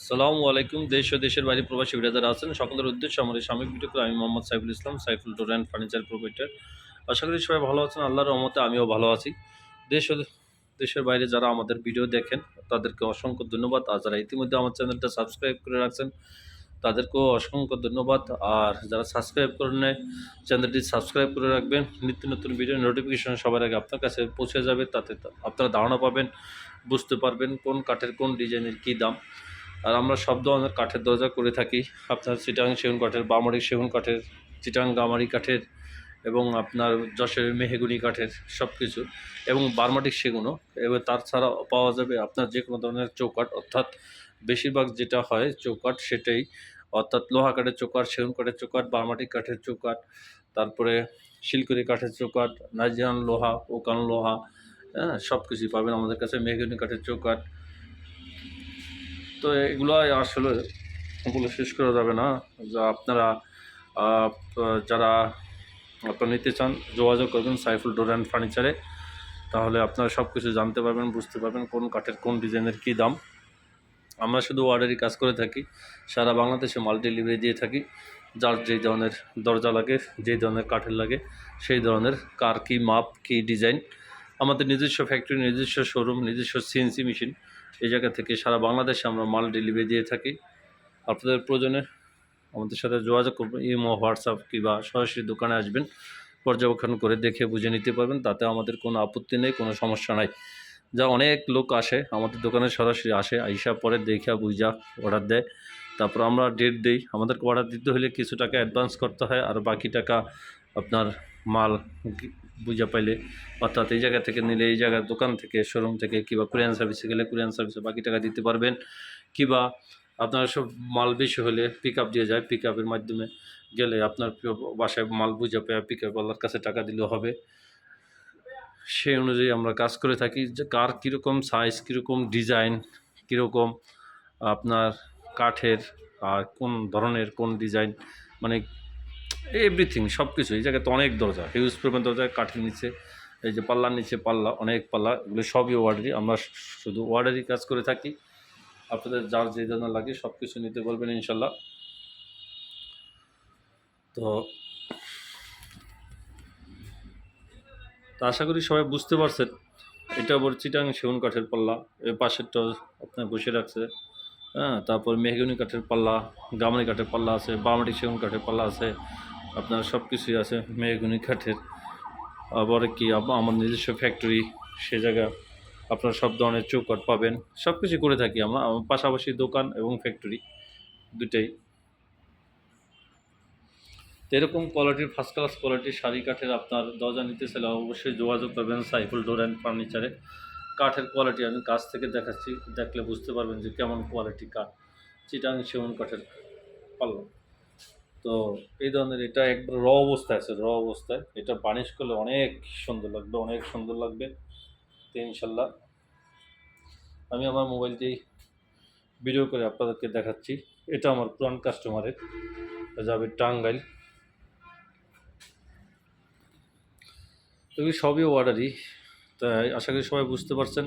আসসালামু আলাইকুম, দেশ ও দেশের বাইরে প্রবাসী বিরাদার আছেন, সকলের উদ্দেশ্যে এই সাময়িক ভিডিও আমি Mohammad Saiful Islam, Saiful door and furniture provider. আশা করি সবাই ভালো আছেন, আল্লাহর রহমতে আমিও ভালো আছি। দেশ ও দেশের বাইরে যারা আমাদের ভিডিও দেখেন, তাদেরকে অসংখ্য ধন্যবাদ। আর যারা ইতিমধ্যে আমার চ্যানেলটা সাবস্ক্রাইব করে রাখছেন, তাদেরকেও অসংখ্য ধন্যবাদ। আর যারা সাবস্ক্রাইব করে নেয় চ্যানেলটি সাবস্ক্রাইব করে রাখবেন। নিত্য নতুন ভিডিও নোটিফিকেশন সবার আগে আপনার কাছে পৌঁছে যাবে, তাতে আপনারা ধারণা পাবেন, বুঝতে পারবেন কোন কাঠের কোন ডিজাইনের কী দাম। আর আমরা সব ধরনের কাঠের দরজা করে থাকি। আপনার চিটাং সেগুন কাঠের বামড়ি সেগুন কাঠের, চিটাং গামারি কাঠের এবং আপনার যশোর মেহেগুনি কাঠের সব কিছু এবং বারমাটিক সেগুনও। এবার তার ছাড়া পাওয়া যাবে আপনার যে কোনো ধরনের চৌকাঠ, অর্থাৎ বেশিরভাগ যেটা হয় চৌকাঠ সেটাই। অর্থাৎ লোহা কাঠের চৌকাঠ, সেগুন কাঠের চৌকাঠ, বারমাটিক কাঠের চৌকাঠ, তারপরে শিলকুড়ি কাঠের চৌকাঠ নাইজিয়ান লোহা, ওকান লোহা হ্যাঁ সব কিছুই পাবেন আমাদের কাছে। মেহগুনি কাঠের চৌকাঠ তো এগুলো আসলে বলে শেষ করা যাবে না। যা আপনারা যারা আপনারা নিতে চান, যোগাযোগ করবেন সাইফুল ডোর অ্যান্ড ফার্নিচারে। তাহলে আপনারা সব কিছু জানতে পারবেন, বুঝতে পারবেন কোন কাঠের কোন ডিজাইনের কী দাম। আমরা শুধু অর্ডারই কাজ করে থাকি, সারা বাংলাদেশে মাল ডেলিভারি দিয়ে থাকি। যার যেই ধরনের দরজা লাগে যেই ধরনের কাঠের লাগে, সেই ধরনের কার কী মাপ, কী ডিজাইন। আমাদের নিজস্ব ফ্যাক্টরি, নিজস্ব শোরুম, নিজস্ব সিএনসি মেশিন। এই জায়গা থেকে সারা বাংলাদেশে আমরা মাল ডেলিভারি দিয়ে থাকি। আপনাদের প্রয়োজনে আমাদের সাথে যোগাযোগ করবেন ইমো, হোয়াটসঅ্যাপ কিংবা সরাসরি দোকানে আসবেন। পর্যবেক্ষণ করে দেখে বুঝে নিতে পারবেন, তাতে আমাদের কোনো আপত্তি নেই, কোনো সমস্যা নাই। যা অনেক লোক আসে, আমাদের দোকানে সরাসরি আসে, আইসা পরে দেখা বুঝা অর্ডার দেয়। তারপর আমরা ডেট দিই। আমাদেরকে অর্ডার দিতে হলে কিছু টাকা অ্যাডভান্স করতে হয়, আর বাকি টাকা আপনার মাল বুঝা পাইলে, অর্থাৎ এই জায়গা থেকে নিলে এই জায়গার দোকান থেকে শোরুম থেকে কিংবা কুরিয়ান সার্ভিসে গেলে কুরিয়ান সার্ভিসে বাকি টাকা দিতে পারবেন। কিংবা আপনার সব মাল বেশি হলে পিক আপ দিয়ে যায়। পিক আপের মাধ্যমে গেলে আপনার বাসায় মাল বুঝে পেয়ে পিক আপওয়ালার কাছে টাকা দিলেও হবে। সেই অনুযায়ী আমরা কাজ করে থাকি। যে কার কীরকম সাইজ কীরকম ডিজাইন কীরকম আপনার কাঠের আর কোন ধরনের কোন ডিজাইন মানে এভরিথিং সব কিছু এই জায়গায় তো অনেক দরজা। হিউজ পরিমাণ দরজা, কাঠের নিচে, এই যে পাল্লার নিচে পাল্লা, অনেক পাল্লা, এগুলো সবই ওয়ার্ডারি আমরা শুধু ওয়ার্ডারি কাজ করে থাকি। আপনাদের যার যে ধরনের লাগে সব কিছু নিতে বলবেন ইনশাল্লাহ। তো আশা করি সবাই বুঝতে পারছেন। এটা আবার চিটাং সেগুন কাঠের পাল্লা। এর পাশেরটা আপনার বসে রাখছে। হ্যাঁ তারপর মেহগুনি কাঠের পাল্লা, গামারি কাঠের পাল্লা আছে বামাটি সেগুন কাঠের পাল্লা আছে। আপনার সব কিছুই আছে, মেহগুনি কাঠের। আবার কি আমার নিজস্ব ফ্যাক্টরি সে জায়গা। আপনার সব ধরনের চৌকাট পাবেন। সব কিছু করে থাকি আমরা। পাশাপাশি দোকান এবং ফ্যাক্টরি দুটাই তো এরকম কোয়ালিটির ফার্স্ট ক্লাস কোয়ালিটির শাড়ি কাঠের আপনার দরজা নিতে চাইলে অবশ্যই যোগাযোগ করবেন সাইফুল ডোর অ্যান্ড ফার্নিচারে। কাঠের কোয়ালিটি আমি কাছ থেকে দেখাচ্ছি। দেখলে বুঝতে পারবেন যে কেমন কোয়ালিটি কাঠ। চিটাং সেমন কাঠের পাল্লা। তো এই ধরনের এটা একবার র অবস্থায় আছে র অবস্থায়। এটা বানিশ করলে অনেক সুন্দর লাগবে, অনেক সুন্দর লাগবে, তো ইনশাল্লাহ। আমি আমার মোবাইল দিয়েই ভিডিও করে আপনাদেরকে দেখাচ্ছি। এটা আমার পুরান কাস্টমারের যাবে টাঙ্গাইল। এগুলি সবই অর্ডারই তাই আশা করি সবাই বুঝতে পারছেন।